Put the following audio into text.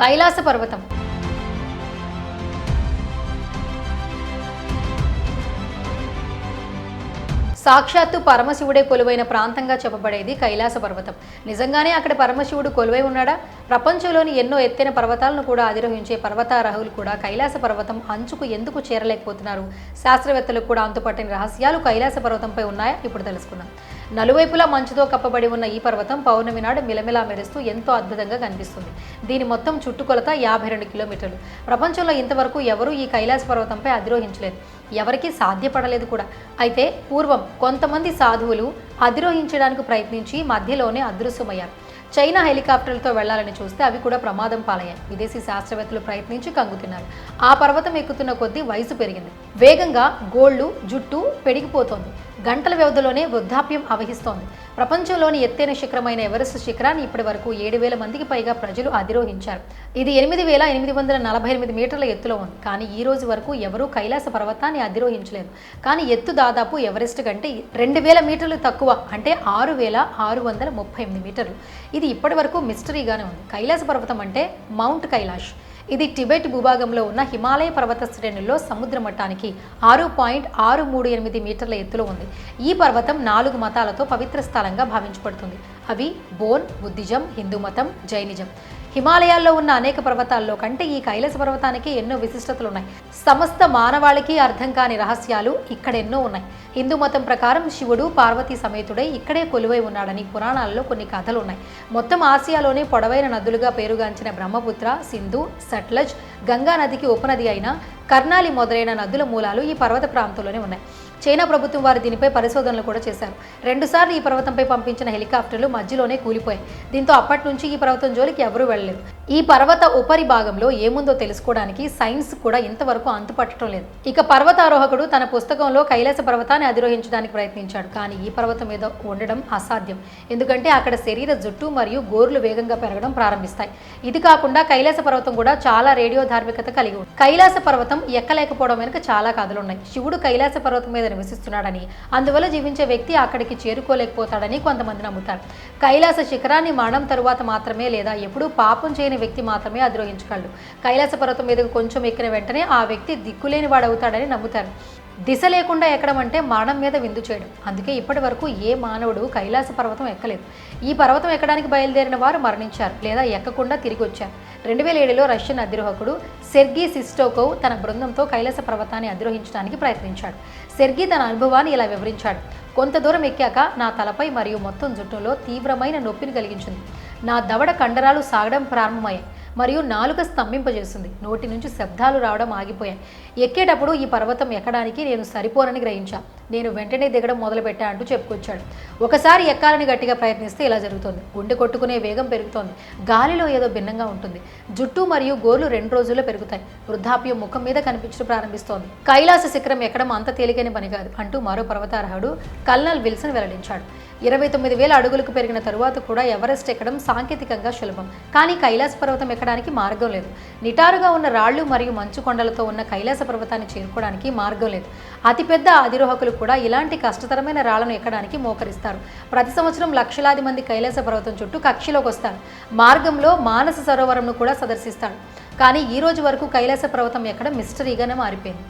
కైలాస పర్వతం. సాక్షాత్తు పరమశివుడే కొలువైన ప్రాంతంగా చెప్పబడేది కైలాస పర్వతం. నిజంగానే అక్కడ పరమశివుడు కొలువై ఉన్నాడా? ప్రపంచంలోని ఎన్నో ఎత్తైన పర్వతాలను కూడా అధిరోహించే పర్వతారహులు కూడా కైలాస పర్వతం అంచుకు ఎందుకు చేరలేకపోతున్నారు? శాస్త్రవేత్తలకు కూడా అంతుపట్టని రహస్యాలు కైలాస పర్వతంపై ఉన్నాయా? ఇప్పుడు తెలుసుకుందాం. నలువైపులా మంచుతో కప్పబడి ఉన్న ఈ పర్వతం పౌర్ణమి నాడు మిలమిలా మెరుస్తూ ఎంతో అద్భుతంగా కనిపిస్తుంది. దీని మొత్తం చుట్టుకొలత యాభై రెండు కిలోమీటర్లు. ప్రపంచంలో ఇంతవరకు ఎవరూ ఈ కైలాస పర్వతంపై అధిరోహించలేదు. ఎవరికీ సాధ్యపడలేదు కూడా. అయితే పూర్వం కొంతమంది సాధువులు అధిరోహించడానికి ప్రయత్నించి మధ్యలోనే అదృశ్యమయ్యారు. చైనా హెలికాప్టర్లతో వెళ్ళాలని చూస్తే అవి కూడా ప్రమాదం పాలయ్యాయి. విదేశీ శాస్త్రవేత్తలు ప్రయత్నించి కంగుతున్నారు ఆ పర్వతం ఎక్కుతున్న కొద్దీ వయసు పెరిగింది. వేగంగా గోళ్ళు జుట్టు పెరిగిపోతోంది. గంటల వ్యవధిలోనే వృద్ధాప్యం అవహిస్తోంది ప్రపంచంలోని ఎత్తైన శిఖరమైన ఎవరెస్ట్ శిఖరాన్ని ఇప్పటి వరకు ఏడు వేల మందికి పైగా ప్రజలు అధిరోహించారు. ఇది ఎనిమిది వేల ఎనిమిది వందల నలభై ఎనిమిది మీటర్ల ఎత్తులో ఉంది. కానీ ఈ రోజు వరకు ఎవరూ కైలాస పర్వతాన్ని అధిరోహించలేదు. కానీ ఎత్తు దాదాపు ఎవరెస్ట్ కంటే రెండు వేల మీటర్లు తక్కువ అంటే ఆరు వేల ఆరు వందల ముప్పై ఎనిమిది మీటర్లు. ఇది ఇప్పటి వరకు మిస్టరీగానే ఉంది. కైలాస పర్వతం అంటే మౌంట్ కైలాష్. ఇది టిబెట్ భూభాగంలో ఉన్న హిమాలయ పర్వత శ్రేణుల్లో సముద్ర మట్టానికి ఆరు పాయింట్ ఆరు మూడు ఎనిమిది మీటర్ల ఎత్తులో ఉంది. ఈ పర్వతం నాలుగు మతాలతో పవిత్ర స్థలంగా భావించబడుతుంది. అవి బోన్ బుద్ధిజం హిందూ మతం జైనిజం. హిమాలయాల్లో ఉన్న అనేక పర్వతాల్లో కంటే ఈ కైలాస పర్వతానికి ఎన్నో విశిష్టతలు ఉన్నాయి సమస్త మానవాళికి అర్థం కాని రహస్యాలు ఇక్కడెన్నో ఉన్నాయి. హిందూ మతం ప్రకారం శివుడు పార్వతీ సమేతుడై ఇక్కడే కొలువై ఉన్నాడని పురాణాల్లో కొన్ని కథలు ఉన్నాయి మొత్తం ఆసియాలోనే పొడవైన నదులుగా పేరుగాంచిన బ్రహ్మపుత్ర సింధు సట్లజ్ గంగా నదికి ఉపనది అయిన కర్నాలి మొదలైన నదుల మూలాలు ఈ పర్వత ప్రాంతంలోనే ఉన్నాయి. చైనా ప్రభుత్వం వారు దీనిపై పరిశోధనలు కూడా చేశారు. రెండుసార్లు ఈ పర్వతంపై పంపించిన హెలికాప్టర్లు మధ్యలోనే కూలిపోయాయి. దీంతో అప్పటి నుంచి ఈ పర్వతం జోలికి ఎవరూ వెళ్ళలేదు. ఈ పర్వత ఉపరి భాగంలో ఏముందో తెలుసుకోవడానికి సైన్స్ కూడా ఇంతవరకు అంతుపట్టడం లేదు. ఇక పర్వతారోహకుడు తన పుస్తకంలో కైలాస పర్వతాన్ని అధిరోహించడానికి ప్రయత్నించాడు. కానీ ఈ పర్వతం మీద ఉండడం అసాధ్యం. ఎందుకంటే అక్కడ శరీర జుట్టు మరియు గోర్లు వేగంగా పెరగడం ప్రారంభిస్తాయి. ఇది కాకుండా కైలాస పర్వతం కూడా చాలా రేడియో ధార్మికత కలిగి ఉంది. కైలాస పర్వతం ఎక్కలేకపోవడం వెనుక చాలా కథలు ఉన్నాయి. శివుడు కైలాస పర్వతం మీద నివసిస్తున్నాడని అందువల్ల జీవించే వ్యక్తి అక్కడికి చేరుకోలేకపోతాడని కొంతమంది నమ్ముతారు. కైలాస శిఖరాన్ని మరణం తరువాత మాత్రమే లేదా ఎప్పుడూ పాపం చేయని వ్యక్తి మాత్రమే అధిరోహించగలడు. కైలాస పర్వతం మీదకు కొంచెం ఎక్కిన వెంటనే ఆ వ్యక్తి దిక్కులేని వాడవుతాడని నమ్ముతారు. దిశ లేకుండా ఎక్కడం అంటే మరణం మీద విందు చేయడం. అందుకే ఇప్పటి వరకు ఏ మానవుడు కైలాస పర్వతం ఎక్కలేదు. ఈ పర్వతం ఎక్కడానికి బయలుదేరిన వారు మరణించారు లేదా ఎక్కకుండా తిరిగి వచ్చారు. రెండు వేల ఏడులో రష్యన్ అధిరోహకుడు సెర్గీ సిస్టోకోవ్ తన బృందంతో కైలాస పర్వతాన్ని అధిరోహించడానికి ప్రయత్నించాడు. సెర్గీ తన అనుభవాన్ని ఇలా వివరించాడు. కొంత దూరం ఎక్కాక నా తలపై మరియు మొత్తం జుట్టులో తీవ్రమైన నొప్పిని కలిగించింది. నా దవడ కండరాలు సాగడం ప్రారంభమయ్యాయి. మరియు నాలుక స్తంభింపజేస్తుంది. నోటి నుంచి శబ్దాలు రావడం ఆగిపోయాయి. ఎక్కేటప్పుడు ఈ పర్వతం ఎక్కడానికి నేను సరిపోనని గ్రహించా. నేను వెంటనే దిగడం మొదలుపెట్టా అంటూ చెప్పుకొచ్చాడు. ఒకసారి ఎక్కాలని గట్టిగా ప్రయత్నిస్తే ఇలా జరుగుతుంది. గుండె కొట్టుకునే వేగం పెరుగుతోంది. గాలిలో ఏదో భిన్నంగా ఉంటుంది. జుట్టు మరియు గోర్లు రెండు రోజుల్లో పెరుగుతాయి. వృద్ధాప్యం ముఖం మీద కనిపించడం ప్రారంభిస్తోంది. కైలాస శిఖరం ఎక్కడం అంత తేలికైన పని కాదు అంటూ మరో పర్వతార్హుడు కల్నల్ విల్సన్ వెల్లడించాడు. ఇరవై తొమ్మిది వేల అడుగులకు పెరిగిన తరువాత కూడా ఎవరెస్ట్ ఎక్కడం సాంకేతికంగా సులభం. కానీ కైలాస పర్వతం ఎక్కడ ఎక్కడానికి మార్గం లేదు. నిటారుగా ఉన్న రాళ్ళు మరియు మంచు కొండలతో ఉన్న కైలాస పర్వతాన్ని చేరుకోవడానికి మార్గం లేదు. అతిపెద్ద అధిరోహకులు కూడా ఇలాంటి కష్టతరమైన రాళ్ళను ఎక్కడానికి మోకరిస్తారు. ప్రతి సంవత్సరం లక్షలాది మంది కైలాస పర్వతం చుట్టూ కక్షిలోకి వస్తారు. మార్గంలో మానస సరోవరంను కూడా సందర్శిస్తాడు కానీ ఈ రోజు వరకు కైలాస పర్వతం ఎక్కడ మిస్టరీగానే మారిపోయింది.